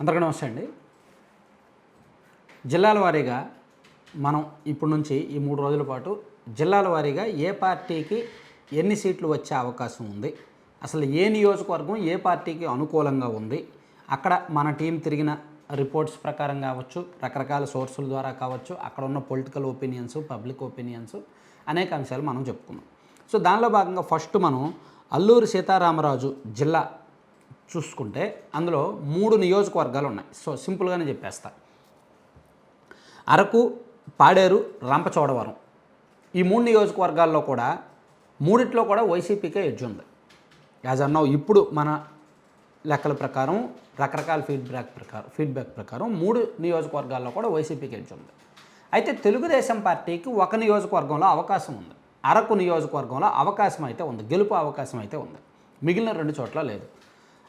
అందరికీ నమస్తే అండి. జిల్లాల వారీగా మనం ఇప్పటి నుంచి ఈ మూడు రోజుల పాటు జిల్లాల వారీగా ఏ పార్టీకి ఎన్ని సీట్లు వచ్చే అవకాశం ఉంది? అసలు ఏ నియోజకవర్గం ఏ పార్టీకి అనుకూలంగా ఉంది? అక్కడ మన టీం తిరిగిన రిపోర్ట్స్ ప్రకారం కావచ్చు రకరకాల సోర్సుల ద్వారా కావచ్చు అక్కడ ఉన్న పొలిటికల్ ఒపీనియన్స్ పబ్లిక్ ఒపీనియన్స్ అనేక అంశాలు మనం చెప్పుకున్నాం. సో దానిలో భాగంగా ఫస్ట్ మనం అల్లూరి సీతారామరాజు జిల్లా చూసుకుంటే అందులో మూడు నియోజకవర్గాలు ఉన్నాయి సో సింపుల్గానే చెప్పేస్తా. అరకు పాడేరు రంపచోడవరం. ఈ మూడు నియోజకవర్గాల్లో కూడా మూడిట్లో కూడా వైసీపీకే ఎడ్జ్ ఉంది. యాజ్ అన్నావు ఇప్పుడు మన లెక్కల ప్రకారం రకరకాల ఫీడ్బ్యాక్ ప్రకారం ఫీడ్బ్యాక్ ప్రకారం మూడు నియోజకవర్గాల్లో కూడా వైసీపీకి ఎడ్జ్ ఉంది. అయితే తెలుగుదేశం పార్టీకి ఒక నియోజకవర్గంలో అవకాశం ఉంది. అరకు నియోజకవర్గంలో అవకాశం అయితే ఉంది. గెలుపు అవకాశం అయితే ఉంది. మిగిలిన రెండు చోట్ల లేదు.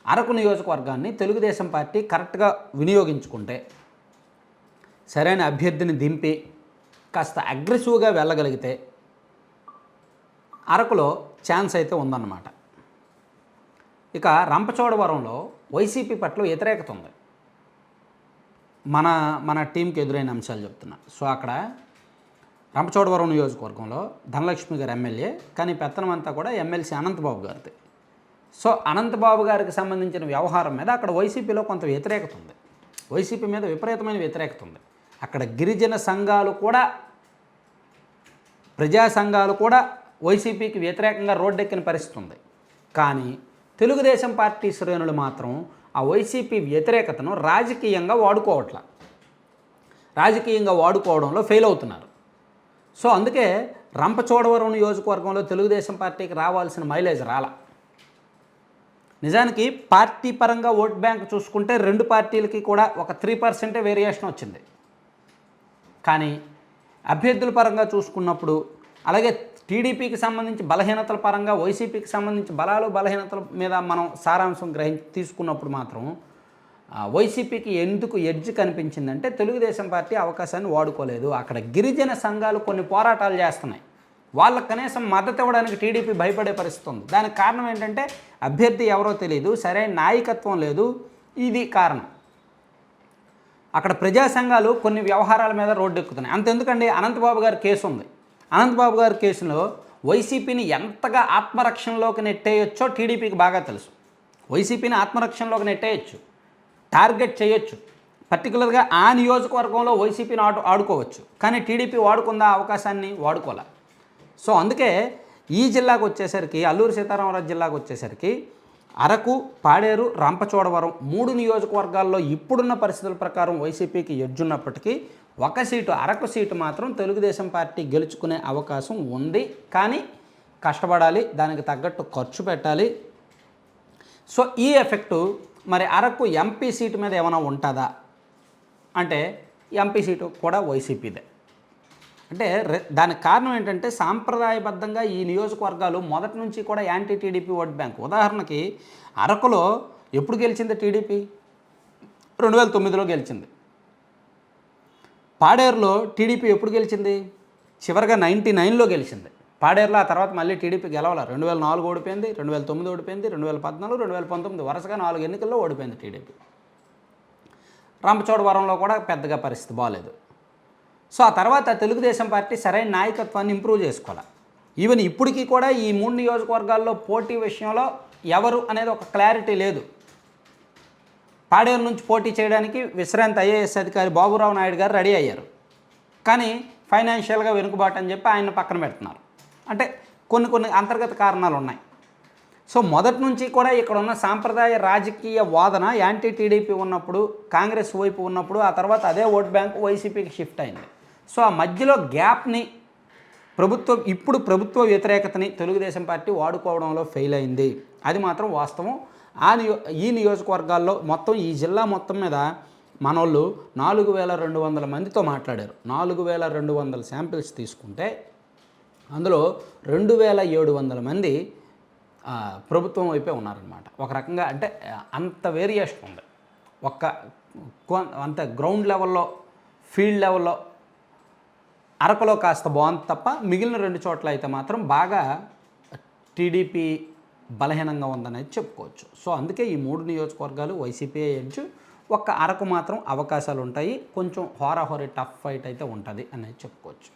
అరకు నియోజకవర్గాన్ని తెలుగుదేశం పార్టీ కరెక్ట్గా వినియోగించుకుంటే సరైన అభ్యర్థిని దింపి కాస్త అగ్రెసివ్గా వెళ్ళగలిగితే అరకులో ఛాన్స్ అయితే ఉందన్నమాట. ఇక రంపచోడవరంలో వైసీపీ పట్ల వ్యతిరేకత ఉంది. మన మన టీంకి ఎదురైన అంశాలు చెప్తున్నా. సో అక్కడ రంపచోడవరం నియోజకవర్గంలో ధనలక్ష్మి గారు ఎమ్మెల్యే కానీ పెత్తనం అంతా కూడా ఎమ్మెల్సీ అనంతబాబు గారిది. సో అనంతబాబు గారికి సంబంధించిన వ్యవహారం మీద అక్కడ వైసీపీలో కొంత వ్యతిరేకత ఉంది. వైసీపీ మీద విపరీతమైన వ్యతిరేకత ఉంది. అక్కడ గిరిజన సంఘాలు కూడా ప్రజా సంఘాలు కూడా వైసీపీకి వ్యతిరేకంగా రోడ్డెక్కిన పరిస్థితి ఉంది. కానీ తెలుగుదేశం పార్టీ శ్రేణులు మాత్రం ఆ వైసీపీ వ్యతిరేకతను రాజకీయంగా వాడుకోవట్ల. రాజకీయంగా వాడుకోవడంలో ఫెయిల్ అవుతున్నారు. సో అందుకే రంపచోడవరం నియోజకవర్గంలో తెలుగుదేశం పార్టీకి రావాల్సిన మైలేజ్ రాలా. నిజానికి పార్టీ పరంగా ఓట్ బ్యాంక్ చూసుకుంటే రెండు పార్టీలకి కూడా ఒక త్రీ పర్సెంటే వేరియేషన్ వచ్చింది. కానీ అభ్యర్థుల పరంగా చూసుకున్నప్పుడు అలాగే టీడీపీకి సంబంధించి బలహీనతల పరంగా వైసీపీకి సంబంధించి బలాలు బలహీనతల మీద మనం సారాంశం గ్రహించి తీసుకున్నప్పుడు మాత్రం వైసీపీకి ఎందుకు ఎడ్జ్ కనిపించిందంటే తెలుగుదేశం పార్టీ అవకాశాన్ని వాడుకోలేదు. అక్కడ గిరిజన సంఘాలు కొన్ని పోరాటాలు చేస్తున్నాయి. వాళ్ళకు కనీసం మద్దతు ఇవ్వడానికి టీడీపీ భయపడే పరిస్థితి ఉంది. దానికి కారణం ఏంటంటే అభ్యర్థి ఎవరో తెలియదు సరైన నాయకత్వం లేదు. ఇది కారణం. అక్కడ ప్రజా సంఘాలు కొన్ని వ్యవహారాల మీద రోడ్డు ఎక్కుతున్నాయి అంతెందుకండి? అనంతబాబు గారి కేసు ఉంది. అనంతబాబు గారి కేసులో వైసీపీని ఎంతగా ఆత్మరక్షణలోకి నెట్టేయొచ్చో టీడీపీకి బాగా తెలుసు. వైసీపీని ఆత్మరక్షణలోకి నెట్టేయచ్చు. టార్గెట్ చేయొచ్చు. పర్టికులర్గా ఆ నియోజకవర్గంలో వైసీపీని ఆడు ఆడుకోవచ్చు. కానీ టీడీపీ వాడుకుందా అవకాశాన్ని? వాడుకోలే. సో అందుకే ఈ జిల్లాకు వచ్చేసరికి అల్లూరు సీతారామరాజు జిల్లాకు వచ్చేసరికి అరకు పాడేరు రంపచోడవరం మూడు నియోజకవర్గాల్లో ఇప్పుడున్న పరిస్థితుల ప్రకారం వైసీపీకి ఎడ్జున్నప్పటికీ ఒక సీటు అరకు సీటు మాత్రం తెలుగుదేశం పార్టీ గెలుచుకునే అవకాశం ఉంది. కానీ కష్టపడాలి దానికి తగ్గట్టు ఖర్చు పెట్టాలి. సో ఈ ఎఫెక్టు మరి అరకు ఎంపీ సీటు మీద ఏమైనా ఉంటుందా? అంటే ఎంపీ సీటు కూడా వైసీపీదే. అంటే దానికి కారణం ఏంటంటే సాంప్రదాయబద్ధంగా ఈ నియోజకవర్గాలు మొదటి నుంచి కూడా యాంటీ టీడీపీ ఓట్ బ్యాంక్. ఉదాహరణకి అరకులో ఎప్పుడు గెలిచింది టీడీపీ? రెండు వేల తొమ్మిదిలో గెలిచింది. పాడేరులో టీడీపీ ఎప్పుడు గెలిచింది? చివరిగా నైంటీ నైన్లో గెలిచింది. పాడేరులో ఆ తర్వాత మళ్ళీ టీడీపీ గెలవాలి? రెండు వేల నాలుగు ఓడిపోయింది రెండు వేల తొమ్మిది ఓడిపోయింది రెండు వేల పద్నాలుగు రెండు వేల పంతొమ్మిది వరుసగా నాలుగు ఎన్నికల్లో ఓడిపోయింది టీడీపీ. రంపచోడవరంలో కూడా పెద్దగా పరిస్థితి బాగాలేదు సో ఆ తర్వాత తెలుగుదేశం పార్టీ సరైన నాయకత్వాన్ని ఇంప్రూవ్ చేసుకోవాలి. ఈవెన్ ఇప్పటికీ కూడా ఈ మూడు నియోజకవర్గాల్లో పోటీ విషయంలో ఎవరు అనేది ఒక క్లారిటీ లేదు. పాడేరు నుంచి పోటీ చేయడానికి విశ్రాంతి ఐఏఎస్ అధికారి బాబురావు నాయుడు గారు రెడీ అయ్యారు. కానీ ఫైనాన్షియల్గా వెనుకబాటు అని చెప్పి ఆయన పక్కన పెడుతున్నారు. అంటే కొన్ని కొన్ని అంతర్గత కారణాలు ఉన్నాయి. సో మొదటి నుంచి కూడా ఇక్కడ ఉన్న సాంప్రదాయ రాజకీయ వాదన యాంటీ టీడీపీ ఉన్నప్పుడు కాంగ్రెస్ వైపు ఉన్నప్పుడు ఆ తర్వాత అదే ఓట్ బ్యాంక్ వైసీపీకి షిఫ్ట్ అయింది. సో ఆ మధ్యలో గ్యాప్ని ప్రభుత్వం ఇప్పుడు ప్రభుత్వ వ్యతిరేకతని తెలుగుదేశం పార్టీ వాడుకోవడంలో ఫెయిల్ అయింది. అది మాత్రం వాస్తవం. ఆ నియో ఈ నియోజకవర్గాల్లో మొత్తం ఈ జిల్లా మొత్తం మీద మనోళ్ళు నాలుగు వేల రెండు వందల మందితో మాట్లాడారు. నాలుగు వేల రెండు వందల శాంపిల్స్ తీసుకుంటే అందులో రెండు వేల ఏడు వందల మంది ప్రభుత్వం వైపే ఉన్నారనమాట ఒక రకంగా అంటే అంత వేరియేషన్ ఉంది. ఒక్క అంత గ్రౌండ్ లెవెల్లో ఫీల్డ్ లెవెల్లో అరకులో కాస్త బాగుంది తప్ప మిగిలిన రెండు చోట్ల అయితే మాత్రం బాగా టీడీపీ బలహీనంగా ఉందనేది చెప్పుకోవచ్చు. సో అందుకే ఈ మూడు నియోజకవర్గాలు వైసీపీ ఎంచు ఒక్క అరకు మాత్రం అవకాశాలు ఉంటాయి కొంచెం హోరాహోరీ టఫ్ ఫైట్ అయితే ఉంటుంది అనేది చెప్పుకోవచ్చు.